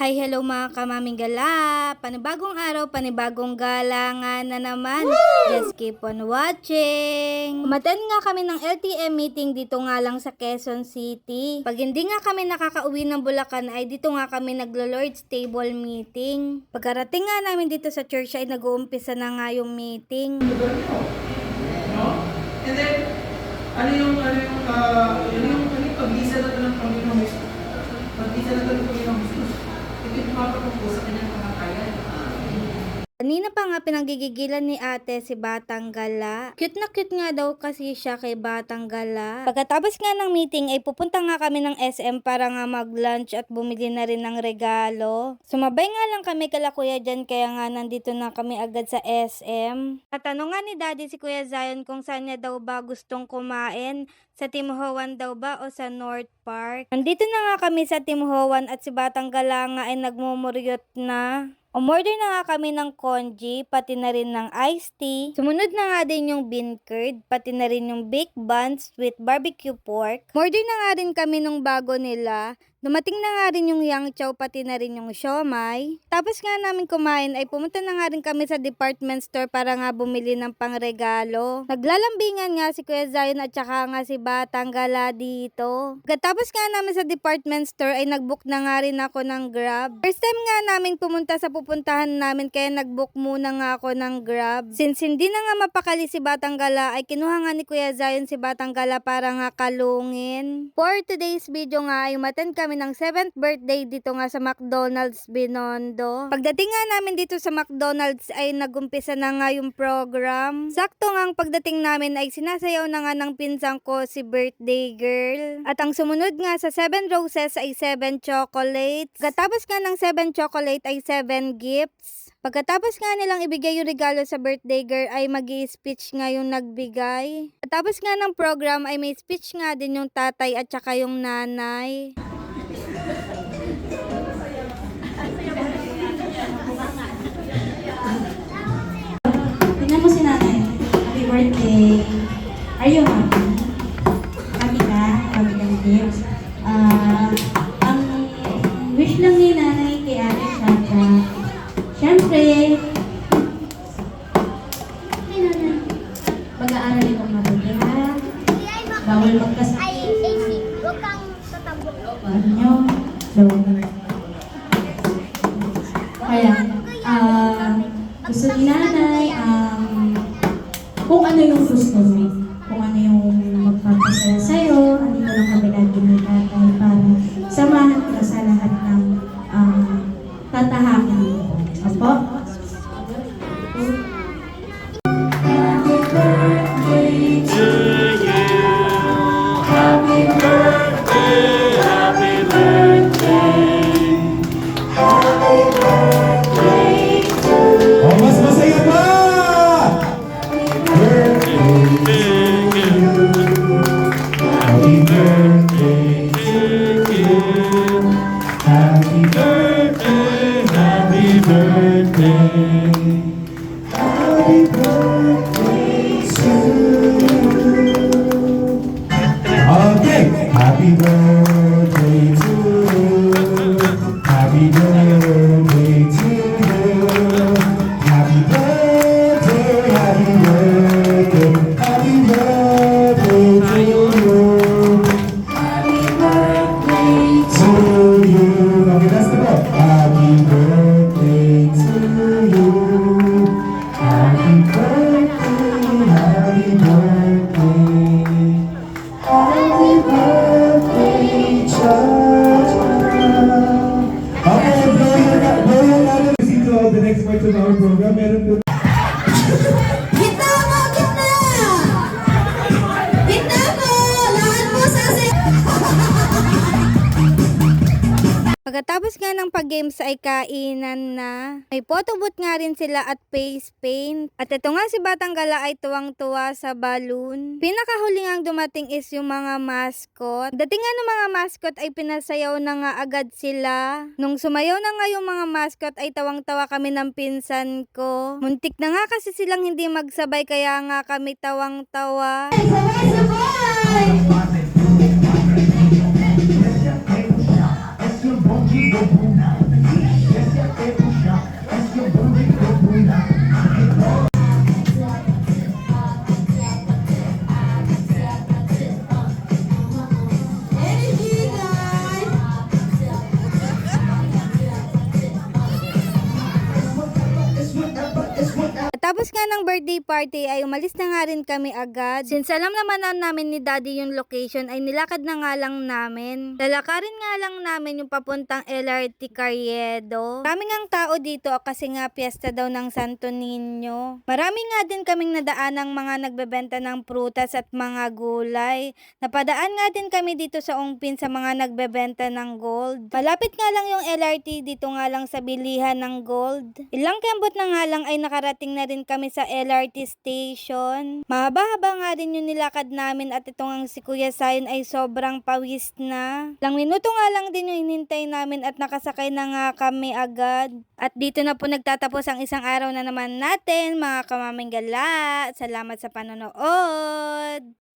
Hi, hello mga kamaming gala! Panibagong araw, panibagong galangan na naman. Just keep on watching! Umaten nga kami ng LTM meeting dito nga lang sa Quezon City. Pag hindi nga kami nakakauwi ng Bulacan ay dito nga kami naglo-Lord's Table meeting. Pagkarating nga namin dito sa church ay nag-uumpisa na nga yung meeting. No? And then, ano yung, ano yung, ah, ano yung, ano yung pag-isa na ito ng Panginoong Jesus? Pag-isa na ito ng Panginoong Jesus. Ito yung tumatakot po sa kanyang kamatayan. Kanina pa nga pinanggigigilan ni ate si Batang Gala. Cute na cute nga daw kasi siya kay Batang Gala. Pagkatapos nga ng meeting ay pupunta nga kami ng SM para nga mag-lunch at bumili na rin ng regalo. Sumabay nga lang kami kala kuya dyan kaya nga nandito na kami agad sa SM. Natanong nga ni daddy si Kuya Zion kung saan niya daw ba gustong kumain. Sa Tim Howan daw ba o sa North Park? Nandito na nga kami sa Tim Howan at si Batang Gala nga ay nagmumuryot na. Umorder na nga kami ng congee, pati na rin ng iced tea. Sumunod na nga din yung bean curd, pati na rin yung baked buns with barbecue pork. Umorder na nga rin kami nung bago nila. Dumating na nga rin yung yang chow, pati na rin yung siomay. Tapos nga namin kumain ay pumunta na nga rin kami sa department store para nga bumili ng pangregalo. Naglalambingan nga si Kuya Zion at saka nga si Batang Gala dito. Pagkatapos nga namin sa department store ay nagbook na nga rin ako ng Grab. First time nga namin pumunta sa pupuntahan namin kaya nagbook muna nga ako ng Grab. Since hindi na nga mapakali si Batang Gala ay kinuha nga ni Kuya Zion si Batang Gala para nga kalungin. For today's video nga ay umattend kami ng 7th birthday dito nga sa McDonald's Binondo. Pagdating nga namin dito sa McDonald's ay nagumpisa na nga yung program. Sakto nga ang pagdating namin ay sinasayaw na nga ng pinsang ko si birthday girl. At ang sumunod nga sa 7 roses ay 7 chocolates. Pagkatapos nga ng 7 chocolate ay 7 gifts. Pagkatapos nga nilang ibigay yung regalo sa birthday girl ay mag speech nga yung nagbigay. Pagkatapos nga ng program ay may speech nga din yung tatay at saka yung nanay. Birthday. Are you happy? Happy ka? Happy kang gifts? Ah, ang wish lang ni nanay kay Ate Chacha, syempre, Hi, nanay. Pag-aaral itong mabuti, ha? Bawal magkasakit. Ay, AC. Huwag kang tatambok. Ano nyo? So, kaya, ah, gusto ni nanay, Happy birthday, happy birthday. Happy birthday to you. Okay, happy birthday o programa era pelo Pagkatapos nga ng pag-games ay kainan na. May photo booth nga rin sila at face paint. At ito nga si Batang Gala ay tuwang-tuwa sa balloon. Pinakahuli nga dumating is yung mga mascot. Dating nga ng mga mascot ay pinasayaw na nga agad sila. Nung sumayaw na nga yung mga mascot ay tawang-tawa kami ng pinsan ko. Muntik na nga kasi silang hindi magsabay kaya nga kami tawang-tawa. Sabay-sabay! Nga ng birthday party ay umalis na nga rin kami agad. Since alam naman na namin ni daddy yung location ay nilakad na nga lang namin. Lalakarin nga lang namin yung papuntang LRT Carriedo. Kami ngang tao dito kasi nga piyesta daw ng Santo Niño. Marami nga din kaming nadaan ng mga nagbebenta ng prutas at mga gulay. Napadaan nga din kami dito sa Ongpin sa mga nagbebenta ng gold. Malapit nga lang yung LRT dito nga lang sa bilihan ng gold. Ilang kembot na nga lang ay nakarating na rin kami sa LRT station. Mahaba-haba nga din yung nilakad namin at itong ang si Kuya Sayon ay sobrang pawis na. Lang minuto nga lang din yung hinintay namin at nakasakay na nga kami agad. At dito na po nagtatapos ang isang araw na naman natin mga kamaming gala. Salamat sa panonood!